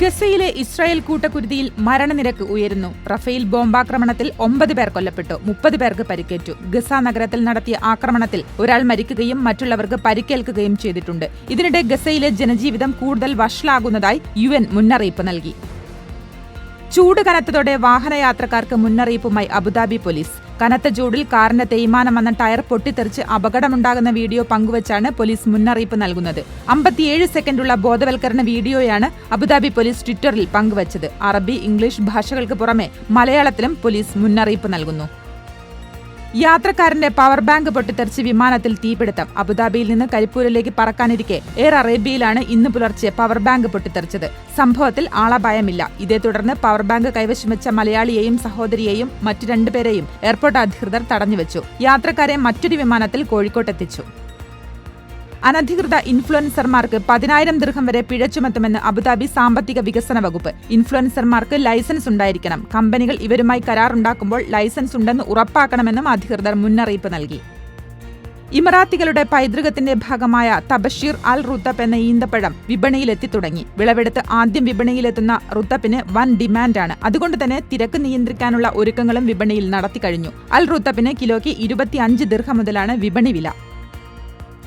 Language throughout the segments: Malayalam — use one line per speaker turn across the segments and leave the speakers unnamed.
ഗസയിലെ ഇസ്രായേൽ കൂട്ടക്കുരുതിയിൽ മരണനിരക്ക് ഉയരുന്നു. റഫേൽ ബോംബാക്രമണത്തിൽ ഒമ്പത് പേർ കൊല്ലപ്പെട്ടു. മുപ്പത് പേർക്ക് പരിക്കേറ്റു. ഗസ നഗരത്തിൽ നടത്തിയ ആക്രമണത്തിൽ ഒരാൾ മരിക്കുകയും മറ്റുള്ളവർക്ക് പരിക്കേൽക്കുകയും ചെയ്തിട്ടുണ്ട്. ഇതിനിടെ ഗസയിലെ ജനജീവിതം കൂടുതൽ വഷളാകുന്നതായി യു മുന്നറിയിപ്പ് നൽകി. ചൂട് കനത്തതോടെ വാഹനയാത്രക്കാർക്ക് മുന്നറിയിപ്പുമായി അബുദാബി പോലീസ്. കനത്ത ചൂടിൽ കാറിന്റെ തേയ്മാനം വന്ന ടയർ പൊട്ടിത്തെറിച്ച് അപകടമുണ്ടാകുന്ന വീഡിയോ പങ്കുവച്ചാണ് പോലീസ് മുന്നറിയിപ്പ് നൽകുന്നത്. അമ്പത്തിയേഴ് സെക്കൻഡുള്ള ബോധവൽക്കരണ വീഡിയോയാണ് അബുദാബി പോലീസ് ട്വിറ്ററിൽ പങ്കുവച്ചത്. അറബി ഇംഗ്ലീഷ് ഭാഷകൾക്ക് പുറമെ മലയാളത്തിലും പോലീസ് മുന്നറിയിപ്പ് നൽകുന്നു. യാത്രക്കാരന്റെ പവർ ബാങ്ക് പൊട്ടിത്തെറിച്ച് വിമാനത്തിൽ തീപിടുത്തം. അബുദാബിയിൽ നിന്ന് കരിപ്പൂരിലേക്ക് പറക്കാനിരിക്കെ. എയർ അറേബ്യയിലാണ് ഇന്ന് പുലർച്ചെ പവർ ബാങ്ക് പൊട്ടിത്തെറിച്ചത്. സംഭവത്തിൽ ആളപായമില്ല. ഇതേ തുടർന്ന് പവർ ബാങ്ക് കൈവശം വെച്ച മലയാളിയെയും സഹോദരിയെയും മറ്റു രണ്ടുപേരെയും എയർപോർട്ട് അധികൃതർ തടഞ്ഞുവച്ചു. യാത്രക്കാരെ മറ്റൊരു വിമാനത്തിൽ കോഴിക്കോട്ടെത്തിച്ചു. അനധികൃത ഇൻഫ്ലുവൻസർമാർക്ക് പതിനായിരം ദീർഘം വരെ പിഴ ചുമത്തുമെന്ന് അബുദാബി സാമ്പത്തിക വികസന വകുപ്പ്. ഇൻഫ്ലുവൻസർമാർക്ക് ലൈസൻസ് ഉണ്ടായിരിക്കണം. കമ്പനികൾ ഇവരുമായി കരാറുണ്ടാക്കുമ്പോൾ ലൈസൻസ് ഉണ്ടെന്ന് ഉറപ്പാക്കണമെന്നും അധികൃതർ മുന്നറിയിപ്പ് നൽകി. ഇമറാത്തികളുടെ പൈതൃകത്തിന്റെ ഭാഗമായ തബഷീർ അൽ റുത്തപ്പ് എന്ന ഈന്തപ്പഴം വിപണിയിലെത്തി തുടങ്ങി. വിളവെടുത്ത് ആദ്യം വിപണിയിലെത്തുന്ന റുത്തപ്പിന് വൻ ഡിമാൻഡാണ്. അതുകൊണ്ട് തന്നെ തിരക്ക് നിയന്ത്രിക്കാനുള്ള ഒരുക്കങ്ങളും വിപണിയിൽ നടത്തിക്കഴിഞ്ഞു. അൽ റുത്തപ്പിന് കിലോയ്ക്ക് ഇരുപത്തിയഞ്ച് ദീർഘം മുതലാണ് വിപണി വില.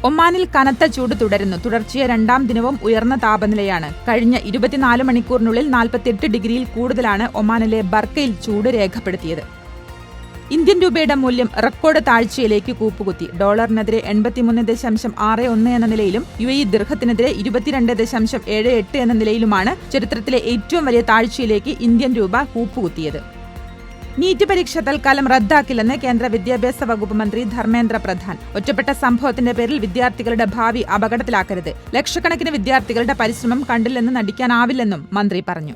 ഒമാനിൽ കനത്ത ചൂട് തുടരുന്നു. തുടർച്ചയായ രണ്ടാം ദിനവും ഉയർന്ന താപനിലയാണ്. കഴിഞ്ഞ ഇരുപത്തിനാല് മണിക്കൂറിനുള്ളിൽ നാൽപ്പത്തിയെട്ട് ഡിഗ്രിയിൽ കൂടുതലാണ് ഒമാനിലെ ബർക്കയിൽ ചൂട് രേഖപ്പെടുത്തിയത്. ഇന്ത്യൻ രൂപയുടെ മൂല്യം റെക്കോർഡ് താഴ്ചയിലേക്ക് കൂപ്പുകുത്തി. ഡോളറിനെതിരെ എൺപത്തിമൂന്ന് ദശാംശം ആറ് ഒന്ന് എന്ന നിലയിലും യു എ ദീർഘത്തിനെതിരെ ഇരുപത്തിരണ്ട് ദശാംശം ഏഴ് എട്ട് എന്ന നിലയിലുമാണ് ചരിത്രത്തിലെ ഏറ്റവും വലിയ താഴ്ചയിലേക്ക് ഇന്ത്യൻ രൂപ കൂപ്പുകുത്തിയത്. നീറ്റ് പരീക്ഷ തൽക്കാലം റദ്ദാക്കില്ലെന്ന് കേന്ദ്ര വിദ്യാഭ്യാസ വകുപ്പ് മന്ത്രി ധർമ്മേന്ദ്ര പ്രധാൻ. ഒറ്റപ്പെട്ട സംഭവത്തിന്റെ പേരിൽ വിദ്യാർത്ഥികളുടെ ഭാവി അപകടത്തിലാക്കരുത്. ലക്ഷക്കണക്കിന് വിദ്യാർത്ഥികളുടെ പരിശ്രമം കണ്ടില്ലെന്ന് നടിക്കാനാവില്ലെന്നും മന്ത്രി പറഞ്ഞു.